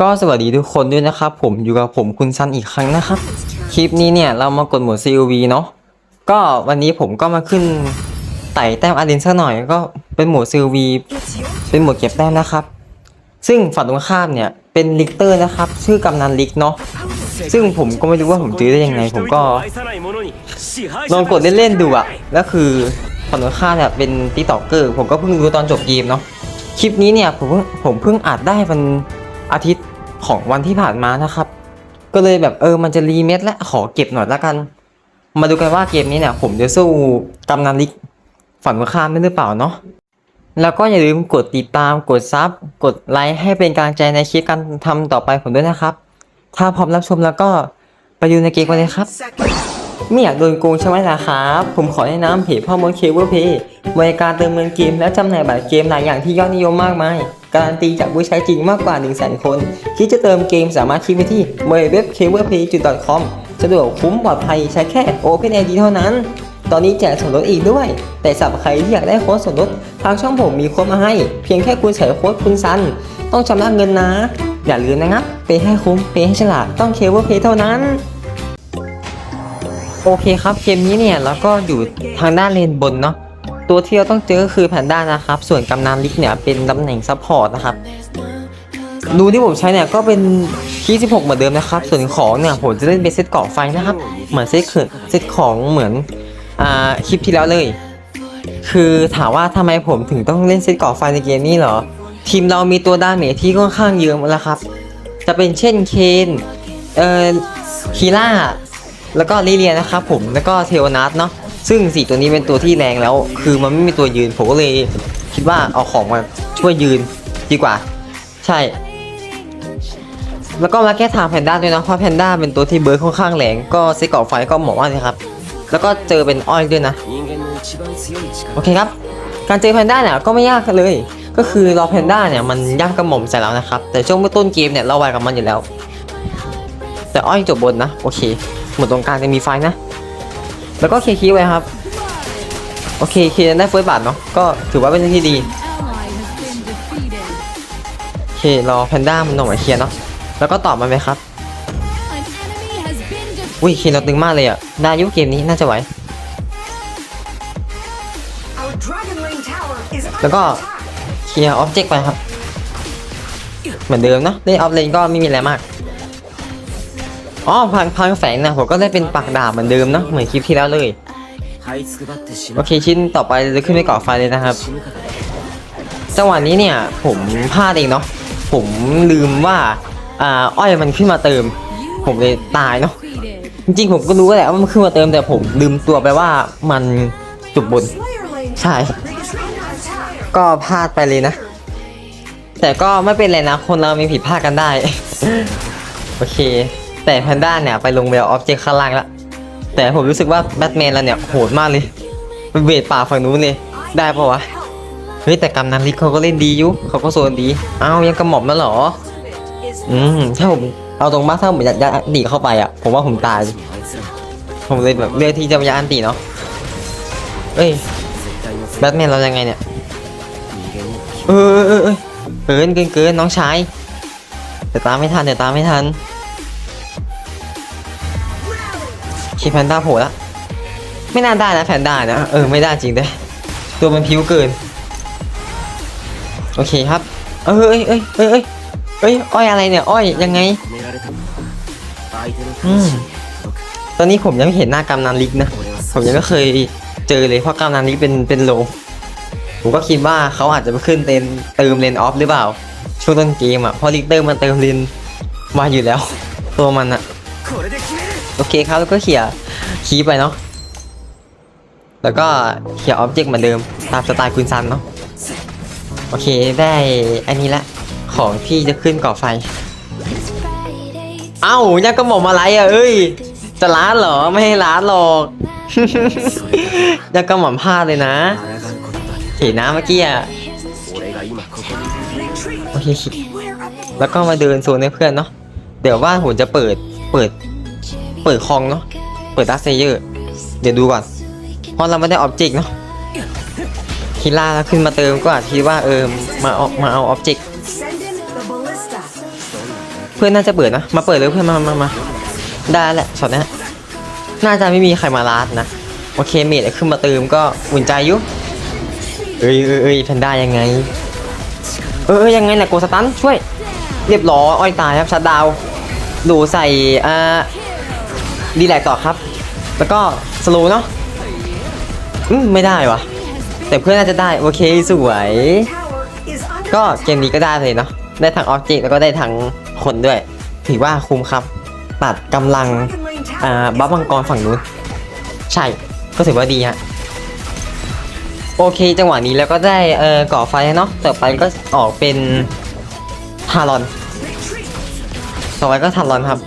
ก็สวัสดีทุกคนด้วยนะครับ ผมอยู่กับผมคุณซันอีกครั้งนะครับ คลิปนี้เนี่ยเรามากดโหมด COV เนาะก็วันนี้ผมก็มาขึ้นไต่แต้มอารินสักหน่อยก็เป็นโหมด COV เป็นโหมดเก็บแต้มนะครับ ซึ่งฝั่งตรงข้ามเนี่ยเป็นลิกเตอร์นะครับ ชื่อกำนันลิกเนาะซึ่งผมก็ไม่รู้ว่าผมซื้อได้ยังไง ผมก็ลองกดเล่นๆดูอะแล้วคือฝั่งตรงข้ามเนี่ยเป็นติ๊กต็อกเกอร์ผมก็เพิ่งรู้ตอนจบเกมเนาะคลิปนี้เนี่ยผมผมเพิ่งอัดได้วัน อาทิตย์ของวันที่ผ่านมานะครับ ก็เลยแบบเออมันจะรีเมทและขอเก็บหน่อยละกัน มาดูกันว่าเกมนี้เนี่ย ผมจะสู้กำนันลิกฝั่งตรงข้ามได้หรือเปล่าเนาะแล้วก็อย่าลืมกดติดตามกดซับกดไลค์ให้เป็นกำลังใจในคลิปการทำต่อไปผมด้วยนะครับ ถ้าพร้อมรับชมแล้วก็ไปดูในเกมกันเลยครับไม่อยากโดนโกงใช่ไหมล่ะครับ ผมขอแนะนำเพจพ่อมดเคเบิลเพย์บริการเติมเงินเกมและจำหน่ายบัตรเกมหลายอย่างที่ยอดนิยมมากมาย การันตีจากผู้ใช้จริงมากกว่า 1 0 0 0 0 0 คน คิดจะเติมเกมสามารถคลิกไปที่เว็บ c a b l e p a y c o m สะดวกคุ้มปลอดภัยใช้แค่ OpenID เท่านั้น ตอนนี้แจกส่วนลดอีกด้วย แต่สำหรับใครที่อยากได้โค้ดส่วนลดทางช่องผมมีโค้ดมาให้ เพียงแค่คุณใส่โค้ดคุณซัน ต้องชำระเงินนะ อย่าลืมนะครับเปย์ให้คุ้มเปย์ให้ฉลาดต้องเคเบิลเพย์เท่านั้นโอเคครับเกมนี้เนี่ยแล้วก็อยู่ทางด้านเลนบนเนาะ ตัวที่เราต้องเจอก็คือแพนด้านะครับ ส่วนกำนันลิกเนี่ยเป็นตำแหน่งซัพพอร์ตนะครับรูที่ผมใช้เนี่ยก็เป็นที่16 เหมือนเดิมนะครับ ส่วนของเนี่ยผมจะเล่นเป็นเซตเกาะไฟนะครับ เหมือนเซตเขินเซตของเหมือนอ่าคลิปที่แล้วเลย คือถามว่าทำไมผมถึงต้องเล่นเซตเกาะไฟในเกมนี้เหรอ ทีมเรามีตัวดาเมจที่ค่อนข้างเยอะแล้วครับ จะเป็นเช่นเคนเอ่อคีล่า แล้วก็ลิเลียนะครับผม แล้วก็เทโอนัสเนาะ ซึ่งสี่ตัวนี้เป็นตัวที่แรงแล้ว คือมันไม่มีตัวยืน ผมก็เลยคิดว่าเอาของมาช่วยยืนดีกว่า ใช่ แล้วก็มาแก้ทางแพนด้าด้วยนะเพราะแพนด้าเป็นตัวที่เบิร์ดค่อนข้างแรงก็เซกเกไฟก็เหมาะมากเลยครับ แล้วก็เจอเป็นอ้อยด้วยนะ โอเคครับ การเจอแพนด้าเนี่ยก็ไม่ยากเลย ก็คือรอแพนด้าเนี่ยมันย่ำกระหม่อมใส่แล้วนะครับ แต่ช่วงเมื่อต้นเกมเนี่ยเราไวกับมันอยู่แล้ว แต่อ้อยจบบนนะ โอเค หมดตรงกลางจะมีไฟนะ แล้วก็เคคีไว้ครับ โอเคเคได้เฟิร์สบัตรเนาะก็ถือว่าเป็นที่ดีโอเครอแพนด้ามันหน่อยเคลียร์เนาะแล้วก็ตอบมาไหมครับอุ้ยเคเราตึงมากเลยอะได้ยุคเกมนี้น่าจะไหวแล้วก็เคลียร์ออบเจกต์ไปครับ เหมือนเดิมเนาะเล่นออฟเลนก็ไม่มีอะไรมาก อ๋อพังพังแฝงนะผมก็ได้เป็นปากดาบเหมือนเดิมเนาะเหมือนคลิปที่แล้วเลย โอเคชิ้นต่อไปจะขึ้นไปเกาะไฟเลยนะครับ จังหวะนี้เนี่ยผมพลาดเองเนาะผมลืมว่าอ่าอ้อยมันขึ้นมาเติม ผมเลยตายเนาะจริงๆผมก็รู้แหละว่ามันขึ้นมาเติมแต่ผมลืมตัวไปว่ามันจุบบนใช่ ก็พลาดไปเลยนะ แต่ก็ไม่เป็นไรนะคนเรามีผิดพลาดกันได้ โอเค แต่แพนด้าเนี่ยไปลงเวลออบเจกต์ข้างล่างแล้วแต่ผมรู้สึกว่าแบทแมนเราเนี่ยโหดมากเลยเป็นเวทป่าฝั่งนู้นเลยได้ปะวะเฮ้ยแต่กำนันลิกเขาก็เล่นดีอยุเขาก็โซนดีอ้าวยังกระหม่อมแล้วเหรออืมถ้าผมเอาตรงมากถ้าผมยัดยัดอันตีเข้าไปอะผมว่าผมตายผมเลยแบบเลือกที่จะยัดอันตีเนาะเอ้ยแบทแมนเรายังไงเนี่ยเออเออเออเออเกินเกินเกินน้องชายเดี๋ยวตามไม่ทันเดี๋ยวตามไม่ทัน คีแพนด้าโผล่ละไม่น่าได้นะแพนด้านะ เออไม่ได้จริงด้วยตัวมันพิวเกิน โอเคครับเอ้ยเอ้ยเอ้ยเอ้ยเอ้ยอ้อยอะไรเนี่ย อ้อยยังไงอืมตอนนี้ผมยังไม่เห็นหน้ากำนันลิกนะ ผมยังไม่เคยเจอเลยเพราะกำนันลิกเป็นเป็นโลผมก็คิดว่าเขาอาจจะไปขึ้นเต็นเติมเลนออฟหรือเปล่า ช่วงต้นเกมอะเพราะลิกเตอร์มันเติมเลนมาอยู่แล้ว ตัวมันอะ โอเคครับแล้วก็เขี่ยคีไปเนาะแล้วก็เขี่ยออบเจกต์เหมือนเดิมตามสไตล์คุณซันเนาะโอเคได้อันนี้ละของที่จะขึ้นก่อไฟ เอ้ายังกระหม่อมอะไรอะเอ้ย จะล้านเหรอไม่ให้ล้านหรอกยังกระหม่อมพลาดเลยนะเห็นนะเมื่อกี้อะโอเคคิดแล้วก็มาเดินโซนให้เพื่อนเนาะเดี๋ยวว่าผมจะเปิดเปิด เปิดคองเนาะ เปิดดักเซเยอร์ เดี๋ยวดูก่อน เพราะเราไม่ได้ออบเจกต์เนาะคิล่าแล้วขึ้นมาเติมก็อาจคิดว่าเออ มาเอามาเอาออบเจกต์เพื่อนน่าจะเปิดนะ มาเปิดเลยเพื่อนมามามาได้แหละช็อตนี้น่าจะไม่มีใครมาลาดนะ โอเคเมดขึ้นมาเติมก็อุ่นใจอยุเอ้ยเอ้ยเอ้ยแพนด้ายังไง เออยังไงแหละโกสตันช่วย เรียบร้อยอ้อยตายครับชัดดาวดูใส่อ่า ดีแลกต่อครับ แล้วก็สโลเนาะอืมไม่ได้วะแต่เพื่อนน่าจะได้ โอเคสวย ก็เกมนี้ก็ได้เลยเนาะได้ทั้งออบเจกต์แล้วก็ได้ทั้งคนด้วย ถือว่าคุ้มครับ ตัดกำลังอ่าบัฟมังกรฝั่งนู้น ใช่ก็ถือว่าดีฮะโอเค จังหวะนี้แล้วก็ได้เอ่อก่อไฟเนาะต่อไปก็ออกเป็นทารอนต่อไปก็ทารอนครับ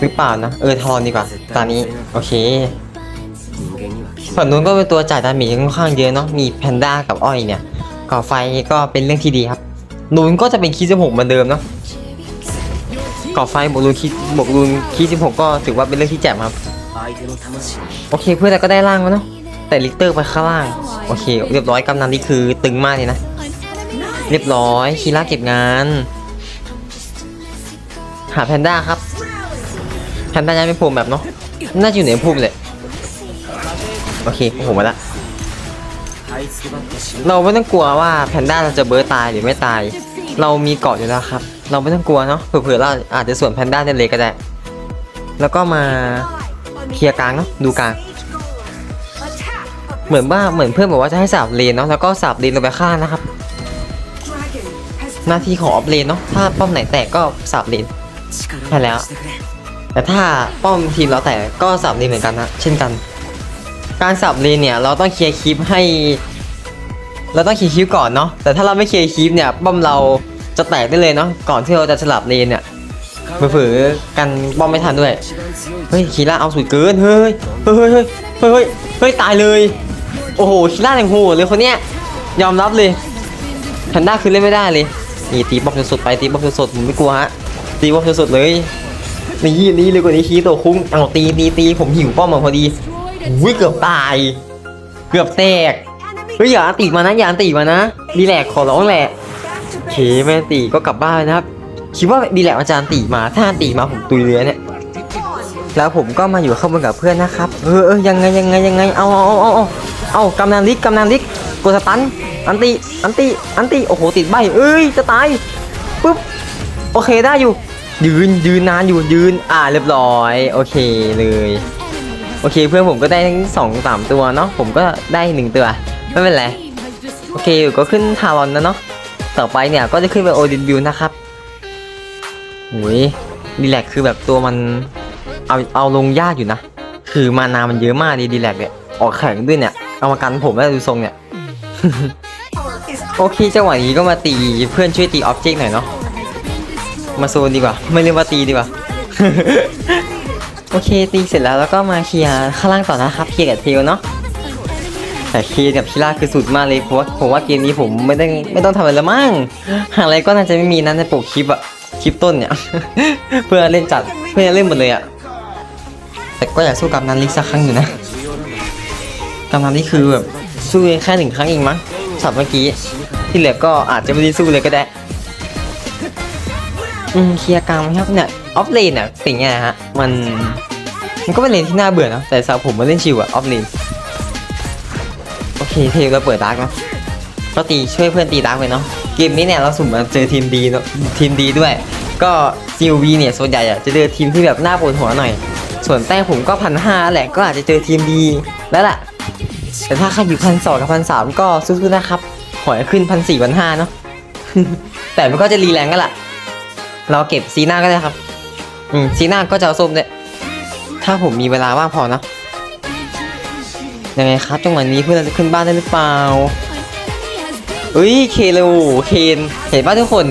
หรือเปล่านะ เออทารอนดีกว่า ตอนนี้ โอเค ฝั่งนู้นก็เป็นตัวจ่ายดาเมจค่อนข้างเยอะเนาะ มีแพนด้ากับอ้อยเนี่ย ก่อไฟก็เป็นเรื่องที่ดีครับ นู้นก็จะเป็นคีย์สิบหกเหมือนเดิมเนาะ ก่อไฟบวกรูนคีย์บวกรูนคีย์สิบหกก็ถือว่าเป็นเรื่องที่แจ่มครับ โอเคเพื่อนเราก็ได้ล่างแล้วเนาะ แต่ลิกเตอร์ไปข้างล่าง โอเค เรียบร้อยกำนันนี่คือตึงมากเลยนะ เรียบร้อยคีร่าเก็บงาน หาแพนด้าครับ แพนด้ายังไม่โผล่แบบเนาะน่าจะอยู่ในภูมิเลยโอเคโผล่มาละเราไม่ต้องกลัวว่าแพนด้าเราจะเบิร์ตายหรือไม่ตาย เรามีเกาะอยู่แล้วครับ เราไม่ต้องกลัวเนาะเผื่อๆเราอาจจะสวนแพนด้าได้เลยก็ได้ แล้วก็มาเคลียร์กลางเนาะดูกลาง เหมือนว่าเหมือนเพื่อนบอกว่าจะให้สับเลนเนาะแล้วก็สับเลนลงไปข้างนะครับ หน้าที่ของออฟเลนเนาะถ้าป้อมไหนแตกก็สับเลนใช่แล้ว แต่ถ้าป้อมทีมเราแตกก็สับเลนเหมือนกันนะเช่นกัน การสับเลนเนี่ยเราต้องเคลียร์คลิปให้ เราต้องเคลียร์คลิปก่อนเนาะแต่ถ้าเราไม่เคลียร์คลิปเนี่ยป้อมเราจะแตกได้เลยเนาะก่อนที่เราจะสลับเลนเนี่ยเผื่อกันป้อมไม่ทันด้วยเฮ้ยคีร่าเอาสุดเกินเฮ้ยเฮ้ยเฮ้ยเฮ้ยเฮ้ยตายเลย โอ้โหคีร่าอย่างโหดเลยคนเนี้ยยอมรับเลยแพนด้าคือเล่นไม่ได้เลยนี่ตีบอมสุดไปตีบอมสุดผมไม่กลัวฮะตีบอมสุดเลย นี่นี่เลยกว่านี้คีตัวคุ้งเอาตีตีตีผมหิวป้อมมาพอดีอุ้ยเกือบตาย เกือบแตกเฮ้ยอย่าตีมานะอย่าตีมานะดีแลกขอร้องแหละโอเคแม่ตีก็กลับบ้านนะครับคิดว่าดีแลกอาจารย์ตีมาถ้าตีมาผมตุยเรือเนี่ยแล้วผมก็มาอยู่ข้างบนกับเพื่อนนะครับเออเออยังไงยังไงยังไงเอาเอาเอาเอาเอาเอากำนันลิกกำนันลิกกดสตันอันตีอันตีอันตีโอ้โหติดใบเอ้ยจะตายปุ๊บโอเคได้อยู่ ยืนยืนนานอยู่ยืนอ่าเรียบร้อย โอเคเลย โอเคเพื่อนผมก็ได้ทั้งสองสามตัวเนาะผมก็ได้หนึ่งตัวไม่เป็นไรโอเคก็ขึ้นทารอนนะเนาะต่อไปเนี่ยก็จะขึ้นไปโอดินบิวนะครับโอ้ยดีแลกคือแบบตัวมันเอาเอาลงยากอยู่นะ คือมานามันเยอะมากดีดีแลกเนี่ยออกแข่งด้วยเนี่ย เอามากันผมแล้วดูทรงเนี่ย โอเคจังหวะนี้ก็มาตีเพื่อนช่วยตีออบเจกต์หน่อยเนาะ มาโซนดีกว่า ไม่เรียกว่าตีดีกว่า โอเคตีเสร็จแล้วแล้วก็มาเคลียร์ข้างล่างต่อนะครับเคลียร์กับเทลเนาะแต่เคลียร์กับพิล่าคือสุดมากเลยเพราะว่าผมว่าเกมนี้ผมไม่ได้ไม่ต้องทำอะไรแล้วมั้งหาอะไรก็น่าจะไม่มีนะในปกคลิปอะคลิปต้นเนี่ย เพื่อเล่นจัดเพื่อเล่นหมดเลยอะแต่ก็อยากสู้กับนันลิสักครั้งอยู่นะกับนันลิกคือแบบสู้แค่หนึ่งครั้งเองมั้งสับเมื่อกี้ที่เหลือก็อาจจะไม่ได้สู้เลยก็ได้ อืมเคลียร์กลางไหมครับเนี่ยออฟเลนเนี่ยสิ่งเนี้ยฮะมันมันก็เป็นเลนที่น่าเบื่อเนอะแต่สำหรับผมมาเล่นชิวอะออฟเลนโอเคเทลเราเปิดดาร์กเนาะก็ตีช่วยเพื่อนตีดาร์กไปเนาะเกมนี้เนี่ยเราสุ่มมาเจอทีมดีเนาะทีมดีด้วย ก็ COV เนี่ยส่วนใหญ่อะจะเจอทีมที่แบบหน้าปวดหัวหน่อย ส่วนแต้มผมก็พันห้าแหละก็อาจจะเจอทีมดีแล้วล่ะแต่ถ้าใครอยู่พันสองกับพันสามก็สู้ๆนะครับขอให้ขึ้นพันสี่พันห้าเนาะแต่มันก็จะรีแรงกันล่ะ เราเก็บซีหน้าก็ได้ครับ อืมซีหน้าก็จะเอาส้มด้วยถ้าผมมีเวลาว่างพอเนาะยังไงครับจังหวะนี้เพื่อนเราจะขึ้นบ้านได้หรือเปล่าเอ้ยเคเร็วเคนเห็นป่ะทุกคน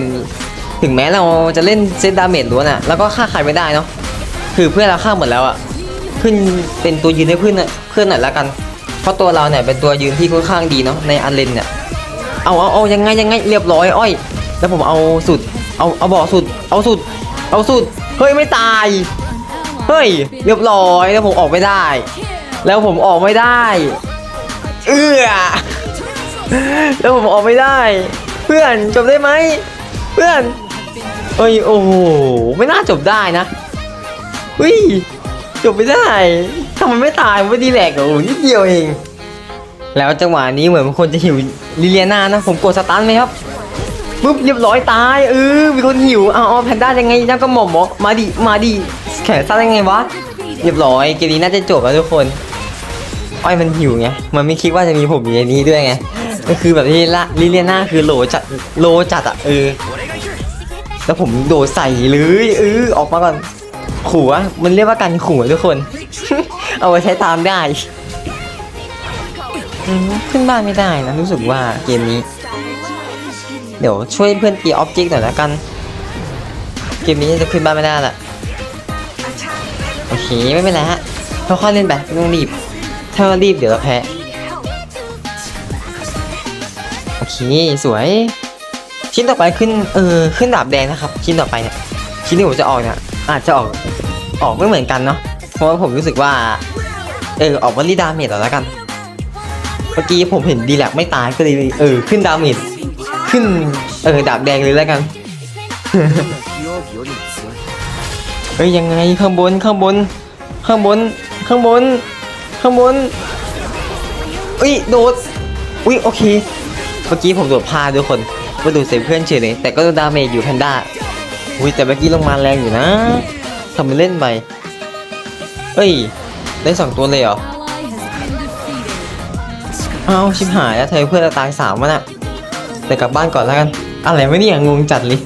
ถึงแม้เราจะเล่นเซตดาเมจล้วนอะแล้วก็ฆ่าใครไม่ได้เนาะคือเพื่อนเราฆ่าหมดแล้วอะขึ้นเป็นตัวยืนให้เพื่อนน่ะเพื่อนหน่อยละกัน เพราะตัวเราเนี่ยเป็นตัวยืนที่ค่อนข้างดีเนาะในอันเลนเนี่ยเอาเอาเอายังไงยังไงเรียบร้อยอ้อย แล้วผมเอาสุด เอาเอาบอกสุด เอาสุด เอาสุด เฮ้ยไม่ตาย เฮ้ยเรียบร้อยแล้วผมออกไม่ได้ แล้วผมออกไม่ได้ เอื้อแล้วผมออกไม่ได้ เพื่อนจบได้ไหมเพื่อนเอ้ยโอ้โหไม่น่าจบได้นะเฮ้ยจบไม่ได้ทำไมไม่ตายไม่ดีแหลกเหรอโอ้โหนิดเดียวเอง แล้วจังหวะนี้เหมือนคนจะหิวลิเลียนานะ ผมกดสตันไหมครับ ปุ๊บเรียบร้อยตายเออมีคนหิวเอาเอาแพนด้ายังไงยังก็หม่อมเหรอมาดิมาดิแขนสั้นยังไงวะเรียบร้อยเกมนี้น่าจะจบแล้วทุกคนอ้อยมันหิวไงมันไม่คิดว่าจะมีผมอยู่ในนี้ด้วยไงก็คือแบบที่ละลิเลียนาคือโหลจัดโลจัดอะเออแล้วผมโดดใส่เลยเออออกมาก่อนขู่อะมันเรียกว่าการขู่ทุกคน เอาไว้ใช้ตามได้ขึ้นบ้านไม่ได้นะรู้สึกว่าเกมนี้ เดี๋ยวช่วยเพื่อนตีออบเจกต์หน่อยละกัน เกมนี้จะขึ้นบ้านไม่ได้ละโอเคไม่เป็นไรฮะค่อยๆเล่นไปไม่ต้องรีบ ถ้ารีบเดี๋ยวเราแพ้โอเคสวย ชิ้นต่อไปขึ้นเออขึ้นดาบแดงนะครับ ชิ้นต่อไปเนี่ยชิ้นที่ผมจะออกเนี่ยอาจจะออกออกไม่เหมือนกันเนาะเพราะว่าผมรู้สึกว่าเออออกวันลีดาเมจต่อแล้วกัน เมื่อกี้ผมเห็นดีแลกไม่ตายก็เลยเออขึ้นดาเมจ ขึ้น เออดาบแดงเลยแล้วกัน เฮ้ยยังไงข้างบนข้างบน ข้างบน ข้างบน ข้างบนอุ้ยโดดอุ้ยโอเค เมื่อกี้ผมโดดพลาดทุกคนมาดูเสียเพื่อนเฉยเลยแต่ก็โดนดาเมจอยู่แพนด้าอุ้ยแต่เมื่อกี้ลงมาแรงอยู่นะทำไปเล่นไปเอ้ยได้สองตัวเลยเหรอ Ally has been defeated. อ้าวชิบหายแล้วเธอเพื่อนเราตายสามวะ แต่กลับบ้านก่อนแล้วกัน อะไรไม่เนี่ยงงจัดเลย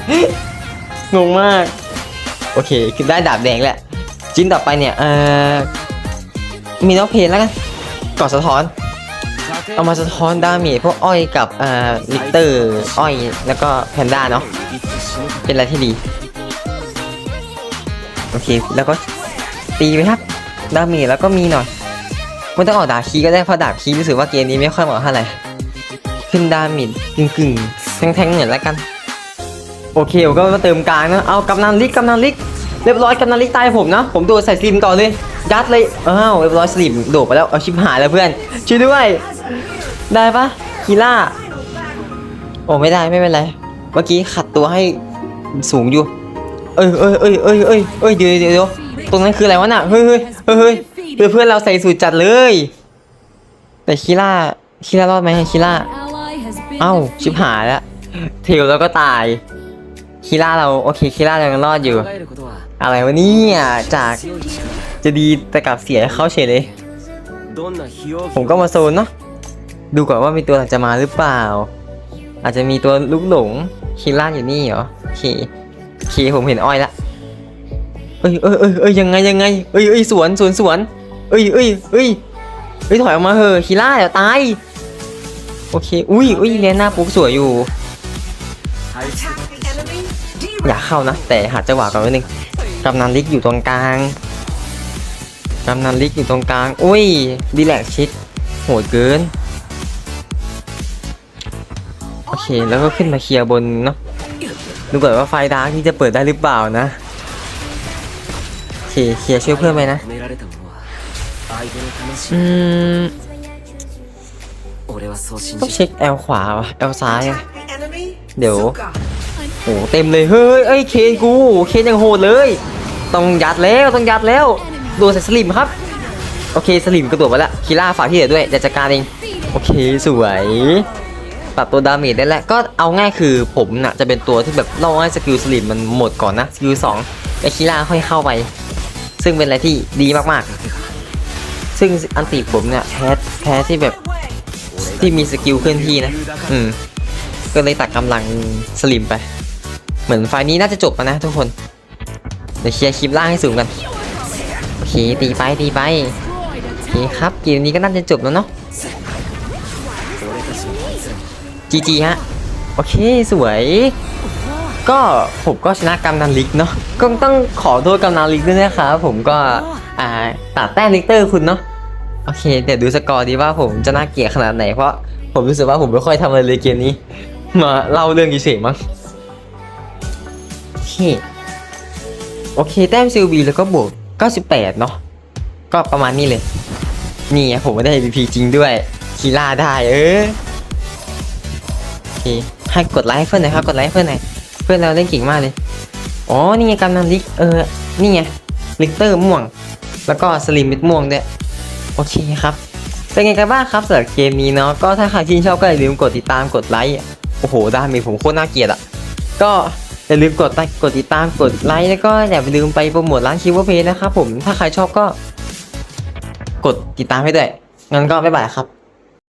งงมาก โอเคได้ดาบแดงแหละชิ้นต่อไปเนี่ยเอ่อมีน้องเพลนแล้วกันกอดสะท้อน เอามาสะท้อนดาเมจพวกอ้อยกับเอ่อลิเตอร์อ้อยแล้วก็แพนด้าเนาะเป็นอะไรที่ดี โอเคแล้วก็ตีไปครับดาเมจแล้วก็มีหน่อยไม่ต้องออกดาบคีก็ได้เพราะดาบคีรู้สึกว่าเกมนี้ไม่ค่อยเหมาะเท่าไหร่ ขึ้นดาเมจกึ่งกึ่งๆแทงๆเหมือนแล้วกัน โอเคผมก็มาเติมกลางนะเอากำนันลิกกำนันลิกเรียบร้อยกำนันลิกตายผมนะ ผมโดดใส่สลิมต่อเลยยัดเลยอ้าวเรียบร้อยสลิมโดดไปแล้วเอาชิบหายแล้วเพื่อนช่วยด้วย ได้ปะคีล่าโอ้ไม่ได้ไม่เป็นไรเมื่อกี้ขัดตัวให้สูงอยู่ เอ้ยเอ้ยเอ้ยเอ้ยเอ้ยเอ้ยเดี๋ยวเดี๋ยวเดี๋ยวตรงนั้นคืออะไรวะน่ะเฮ้ยเฮ้ยเฮ้ยเฮ้ยเพื่อนเราใส่สูตรจัดเลย แต่คีล่าคีล่ารอดไหมคีล่า เอ้า ชิบหายแล้วเทลแล้วก็ตายคีล่าเราโอเคคีล่าเรายังรอดอยู่ อะไรวะเนี่ยจากจะดีแต่กลับเสียให้เขาเฉยเลย ผมก็มาโซนเนาะดูก่อนว่ามีตัวหลักจะมาหรือเปล่า อาจจะมีตัวลูกหลงคีล่าอยู่นี่เหรอโอเคโอเคผมเห็นอ้อยละเอ้ยเอ้ยเอ้ยเอ้ยยังไงยังไงเอ้ยเอ้ยสวนสวนสวนเอ้ยเอ้ยเอ้ยเอ้ยถอยออกมาเถอะคีล่าเดี๋ยวตาย โอเค อุ้ยอุ้ยเลนหน้าปุ๊บสวยอยู่ อยากเข้านะ แต่หาจังหวะก่อนนิดนึงกำนันลิกอยู่ตรงกลางกำนันลิกอยู่ตรงกลาง อุ้ยดีแลกชิด โหดเกิน โอเค แล้วก็ขึ้นมาเคลียร์บนเนาะ ดูก่อนว่าไฟดาร์กนี่จะเปิดได้หรือเปล่านะ โอเคเคลียร์ช่วยเพื่อนไหมนะ อืม ต้องเช็คแอลขวาวะแอลซ้ายอะเดี๋ยวโอ้เต็มเลยเฮ้ยเอ้ยเคนกูเคนยังโหดเลย ต้องยัดแล้วต้องยัดแล้วโดนใส่สลิมครับ โอเคสลิมกระโดดมาแล้วคีล่าฝากที่เหลือด้วยเดี๋ยวจัดการเองโอเคสวยปรับตัวดาเมจได้แล้วก็เอาง่ายคือผมน่ะจะเป็นตัวที่แบบรอให้สกิลสลิมมันหมดก่อนนะสกิลสองไอคีล่าค่อยเข้าไป ซึ่งเป็นอะไรที่ดีมากๆ ซึ่งอันติผมเนี่ยแพ้แพ้ที่แบบ ที่มีสกิลเคลื่อนที่นะ อืม ก็เลยตัดกำลังสลิมไป เหมือนไฟล์นี้น่าจะจบแล้วนะทุกคน เดี๋ยวเคลียร์คลิปล่างให้สูงกัน โอเค ตีไปตีไป โอเคครับเกมนี้ก็น่าจะจบแล้วเนาะจีจีฮะ โอเคสวยก็ผมก็ชนะกำนันลิกเนาะก็ต้องขอโทษกำนันลิกด้วยนะครับผมก็อ่าตัดแต้มลิกเตอร์คุณเนาะ โอเคเดี๋ยวดูสกอร์ดีว่าผมจะน่าเกลียดขนาดไหน เพราะผมรู้สึกว่าผมไม่ค่อยทำอะไรเลยเกมนี้ มาเล่าเรื่องเฉยๆมั้งโอเคโอเค แต้มซิลบีแล้วก็บวก 98 เนาะก็ประมาณนี้เลย นี่ผมไม่ได้ MVP จริงด้วยคีล่าได้เออโอเคให้กดไลค์เพื่อนหน่อยครับกดไลค์เพื่อนหน่อยเพื่อนเราเล่นเก่งมากเลยอ๋อนี่ไงกำนันลิกเออนี่ไงลิกเตอร์ม่วง แล้วก็สลิมเม็ดม่วงด้วย โอเคครับ เป็นไงกันบ้างครับสำหรับเกมนี้เนาะก็ถ้าใครที่นชอบก็อย่าลืมกดติดตามกดไลค์โอ้โหด้าเมจผมโคตรน่าเกลียดอะก็อย่าลืมกดไลค์กดติดตามกดไลค์แล้วก็อย่าลืมไปโปรโมทร้านคิวเพย์นะครับผมถ้าใครชอบก็ กดติดตามให้ด้วยงั้นก็บ๊ายบายครับ